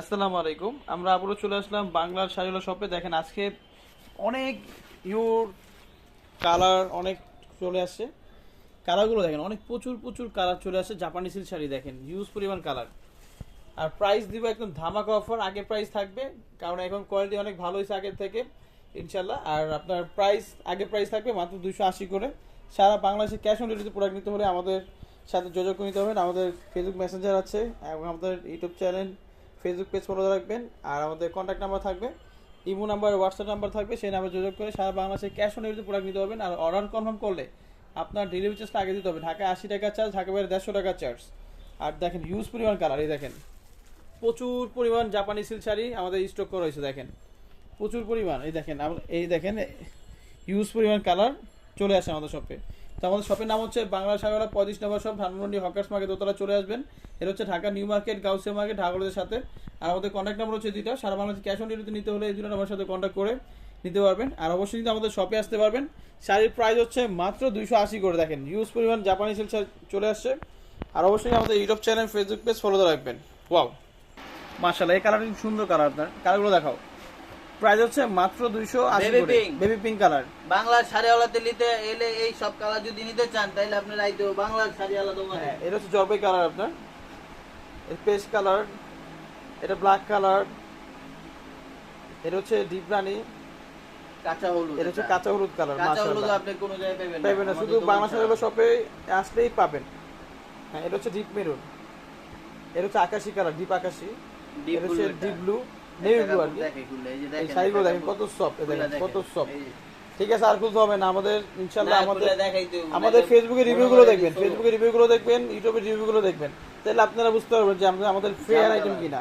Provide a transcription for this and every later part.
আসসালামু আলাইকুম। আমরা আবারও চলে আসলাম বাংলার শাড়িওয়ালা শপে। দেখেন, আজকে অনেক ইউর কালার অনেক চলে আসছে। কালারগুলো দেখেন, অনেক প্রচুর প্রচুর কালার চলে আসছে। জাপানি সিল্ক শাড়ি দেখেন ইউজ পরিমাণ কালার আর প্রাইস দিব একদম ধামাকা অফার আগে প্রাইস থাকবে, কারণ এখন কোয়ালিটি অনেক ভালো হয়েছে আগের থেকে ইনশাল্লাহ আর আপনার প্রাইস আগে প্রাইস থাকবে মাত্র দুশো আশি করে। সারা বাংলাদেশে ক্যাশ অন ডেলিভারি প্রোডাক্ট নিতে হলে আমাদের সাথে যোগাযোগ নিতে হবে। আমাদের ফেসবুক মেসেঞ্জার আছে এবং আমাদের YouTube channel Facebook page follow রাখবেন আর আমাদের কন্ট্যাক্ট নাম্বার থাকবে। ইমো নাম্বার হোয়াটসঅ্যাপ নাম্বার থাকবে, সেই নাম্বার যোগাযোগ করে সারা বাংলাদেশে ক্যাশ অন ডেলিভারি প্রোডাক্ট নিতে হবেন আর অর্ডার কনফার্ম করলে আপনার ডেলিভারি চার্জটা আগে দিতে হবে। ঢাকায় আশি টাকা চার্জ ঢাকা বাইরে দেড়শো টাকা চার্জ আর দেখেন ইউজ পরিমাণ কালার এই দেখেন। প্রচুর পরিমাণ জাপানি সিল্ক শাড়ি আমাদের স্টক করা হয়েছে, দেখেন। প্রচুর পরিমাণ, এই দেখেন এই দেখেন ইউজ পরিমাণ কালার চলে আসে আমাদের শপে তো আমাদের শপের নাম হচ্ছে বাংলা সাগরা পঁয়ত্রিশ number shop Dhanmondi hawkers market, দোতলা চলে আসবেন। এটা হচ্ছে Dhaka new market, Gausia market ঢাকাদের সাথে। আর আমাদের কন্ট্যাক্ট নাম্বার হচ্ছে দুইটা, সারা বাংলাদেশ ক্যাশ অন ডেলিভারি নিতে হলে এই দুটো নাম্বার সাথে কন্ট্যাক্ট করে নিতে পারবেন। আর অবশ্যই কিন্তু আমাদের শপে আসতে পারবেন। শাড়ির প্রাইস হচ্ছে মাত্র দুইশো আশি করে, দেখেন ইউজ পরিমাণ জাপানি শাড়ি চলে আসছে। আর অবশ্যই আমাদের YouTube channel Facebook page follow রাখবেন। ওয়াও মাশাআল্লাহ, এই কালারটা সুন্দর কালার আপনার। কালারগুলো দেখাও। প্রাইস হচ্ছে মাত্র দুইশো আশি Baby করে। বেবি পিঙ্ক কালার বাংলার শাড়িওয়ালাতে নিতে এলে এই সব কালার যদি নিতে চান তাহলে আপনার আইতে বাংলার শাড়িওয়ালা দোকানে হ্যাঁ এটা হচ্ছে জলপাই কালার আপনার। পেস্ট কালার এটা ব্ল্যাক কালার এটা হচ্ছে ডিপ রানি কাঁচা হলুদ এটা হচ্ছে কাঁচা হলুদ কালার কাঁচা হলুদ আপনি কোনো জায়গায় পাবেন না। পাবেন না শুধু বাংলা ছাড়া। শপে আসলেই পাবেন। হ্যাঁ এটা হচ্ছে ডিপ মেরুন এটা হচ্ছে আকাশি কালার ডিপ আকাশি। এটা হচ্ছে ডিপ ব্লু একটা আর কাপড় কি? দেখে খুললে, এই যে এই দেখেন, শাড়িগুলো দেখেন কত সফট দেখেন দেখেন, কত সফট ঠিক আছে আর খুলতে হবে না আমাদের ইনশাল্লাহ আমাদের খুলে দেখাইতে হবে, আমাদের ফেসবুকে রিভিউ গুলো দেখবেন ফেসবুকে রিভিউ দেখবেন ইউটিউবে রিভিউ দেখবেন। তাহলে আপনারা বুঝতে পারবেন যে আমাদের আমাদের ফেয়ার আইটেম কিনা।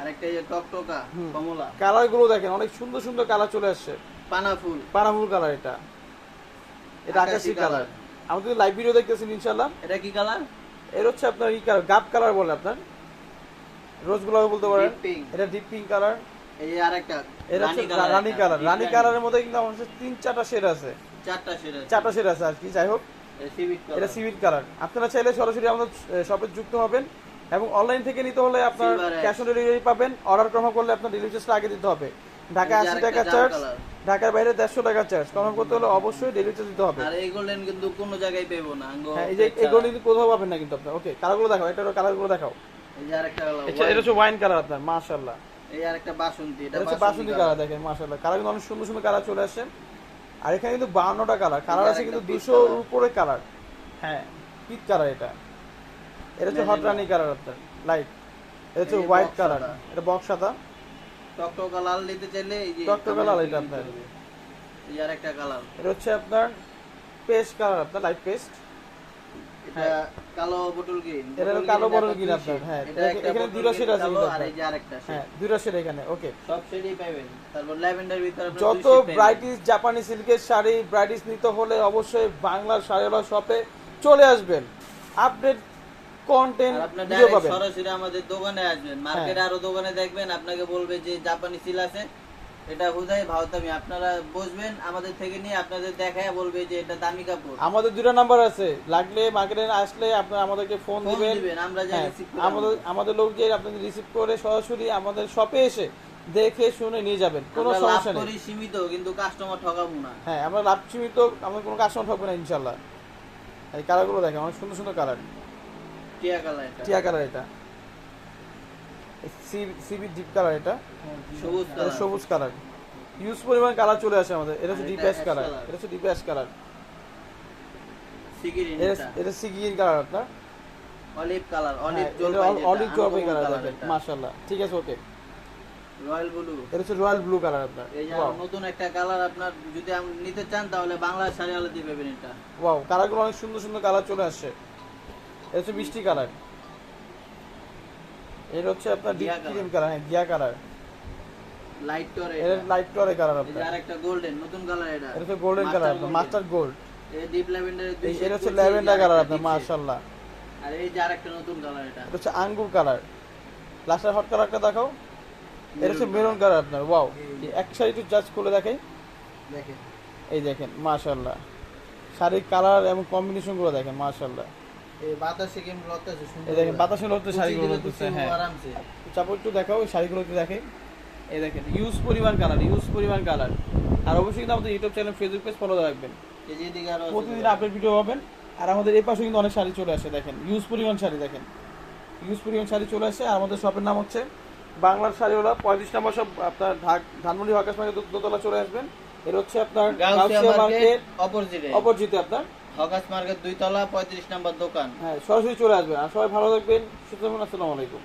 আরেকটা এই টকটকা কমলা। কালারগুলো দেখেন অনেক সুন্দর সুন্দর কালার চলে আসছে। পানা ফুল কালার এটা। এটা আকাশি। কালার। আমাদের লাইভ ভিডিও দেখতেছেন ইনশাল্লাহ এটা কি কালার? এর হচ্ছে আপনার ই কালার গাব কালার বলে আপনার। রোজগুলো বলতে পারেন। এটা ডিপ পিঙ্ক কালার এই আরেকটা এটা রানী কালার রানী কালারের মধ্যে কিন্তু আমার তিন চারটা শেড আছে। চারটা শেড আছে। চারটা শেড আছে আর কি যাই হোক। এটা সিভিট কালার আপনারা চাইলে সরাসরি আমাদের শপে যুক্ত হবেন এবং অনলাইন থেকে নিতে হলে আপনার ক্যাশ অন ডেলিভারি পাবেন। অর্ডার কনফার্ম করলে আপনার ডেলিভারি চার্জটা আগে দিতে হবে। ঢাকায় আশি টাকা চার্জ ঢাকার বাইরে দেড়শো টাকা চার্জ কনফার্ম করতে হলে অবশ্যই ডেলিভারি চার্জ দিতে হবে। আর এই গোল্ডেন কিন্তু কোনো জায়গায় পেবো না। হ্যাঁ এই যে এগুলো কিন্তু কোথাও পাবেন না কিন্তু আপনার। ওকে কালারগুলো দেখাও এটা কালারগুলো দেখাও। এটা এটা হচ্ছে ওয়াইন কালার আপনার মাশাআল্লাহ। এই আরেকটা বাসন্তী এটা হচ্ছে বাসন্তী কালার দেখেন মাশাআল্লাহ। কালার কিন্তু অনেক সুন্দর সুন্দর কালার চলে আসে। আর এখানে কিন্তু বাহান্নটা কালার কালার আছে কিন্তু আরেকটা peach উপরে কালার হ্যাঁ। পিট কালার এটা। এটা হচ্ছে হট রানি কালার আপনার লাইট এটা হচ্ছে হোয়াইট কালার সাদা। এটা বক্স সাদা। টকটকা লাল নিতে চাইলে এই যে টকটকা লাল এটা আপনার। এই আরেকটা কালার এটা হচ্ছে আপনার পেস্ট কালার আপনার লাইট পেস্ট। এটা কালো বটল গ্রিন। হ্যাঁ। এটা কালো bottle green আপনার, হ্যাঁ। এখানে- এখানে দুটো shade আছে আর এই যে আরেকটা হ্যাঁ দুইটা শেড এখানে ওকে। সব শেডই পাবেন তারপর ল্যাভেন্ডার ভিতরে যত ব্রাইটিস জাপানি সিল্কের শাড়ি ব্রাইটিস নিতে হলে অবশ্যই বাংলার শাড়িওয়ালা শপে চলে আসবেন। আপডেট কন্টেন্ট আপনার ভিডিও পাবেন। সরাসরি আমাদের দোকানে আসবেন। মার্কেটে আরও দোকানে দেখবেন আপনাকে বলবে যে জাপানি সিল আছে। এটা হুদাই আপনারা বসবেন আমাদের থেকে নিয়ে আপনাদের দেখায় বলবে যে এটা দামি কাপড়। আমাদের দুটো নাম্বার আছে। লাগলে মার্কেটে আসলে আপনারা আমাদেরকে ফোন দিবেন। আমরা হ্যাঁ, রিসিভ আমাদের আমাদের লোক যে আপনাদের রিসিভ করে সরাসরি আমাদের শপে এসে দেখে শুনে নিয়ে যাবেন। কোনো সমস্যা নেই। সীমিত কিন্তু কাস্টমার ঠকাবো না। হ্যাঁ আমরা লাভ সীমিত আমাদের কোনো কাস্টমার থাকবে না ইনশাল্লাহ এই কালারগুলো দেখেন অনেক সুন্দর সুন্দর কালার টিয়া কালার এটা। টিয়া কালার এটা। সিবি ডিপ কালার এটা। সবুজ কালার ইউজ পরিমাণ কালার চলে আসে আমাদের। এটা হচ্ছে ডিপ অ্যাশ কালার। এটা হচ্ছে ডিপ অ্যাশ কালার এটা কালার আপনার। অলিভ কালার অলিভ হ্যাঁ, জলপাই অলিভ জলপাই কালার দেখেন মাশাআল্লাহ। ঠিক আছে ওকে রয়্যাল ব্লু। এটা হচ্ছে রয়্যাল ব্লু কালার আপনার। এই যে নতুন একটা কালার আপনার যদি নিতে চান তাহলে বাংলা শাড়ি আলাদা পাবেন এটা। ওয়াও কালারগুলো অনেক সুন্দর সুন্দর কালার চলে আসছে। এটা হচ্ছে মিষ্টি কালার এটা হচ্ছে আপনার ডিপ ক্রিম কালার হ্যাঁ গিয়া কালার লাইট টরে এটা। লাইট টরে কালার আপনার। আরেকটা গোল্ডেন নতুন কালার এটা। এটা হচ্ছে গোল্ডেন কালার আপনার মাস্টার গোল্ড এই ডিপ ল্যাভেন্ডারের দুই এটা হচ্ছে ল্যাভেন্ডার কালার আপনার মাশাআল্লাহ। আর এই যে আরেকটা নতুন কালার এটা। এটা হচ্ছে আঙ্গুর কালার লাস্টের হট কালারটা দেখাও। এটা হচ্ছে মেরুন কালার আপনার ওয়াও এক সাইড একটু জাস্ট খুলে দেখাই দেখেন। এই দেখেন মাশাআল্লাহ। শাড়ির কালার এবং কম্বিনেশনগুলো দেখেন মাশাআল্লাহ। বাতাসে কেমন লড়তেছে সুন্দর দেখেন বাতাসে লড়তে শাড়িগুলো লড়তেছে হ্যাঁ। আরামসে। চাপড় একটু দেখাও ওই শাড়িগুলো একটু দেখে এই দেখেন ইউজ পরিমাণ কালার ইউজ পরিমাণ কালার আর অবশ্যই কিন্তু আমাদের YouTube channel Facebook page follow রাখবেন। প্রতিদিন আপডেট ভিডিও পাবেন। আর আমাদের এই পাশে কিন্তু অনেক শাড়ি চলে আসে দেখেন। ইউজ পরিমাণ শাড়ি দেখেন। ইউজ পরিমাণ শাড়ি চলে আসে আর আমাদের শপের নাম হচ্ছে বাংলার শাড়িওয়ালা পঁয়ত্রিশ নম্বর সব আপনার ধানমন্ডি হকাশ মার্কেট দোতলা চলে আসবেন। এর হচ্ছে আপনার অপরজিটে আপনার। হকাস মার্কেট দুই তলা পঁয়ত্রিশ নম্বর দোকান। হ্যাঁ সরাসরি চলে আসবেন। আর সবাই ভালো থাকবেন সুতরাং আসসালামু আলাইকুম।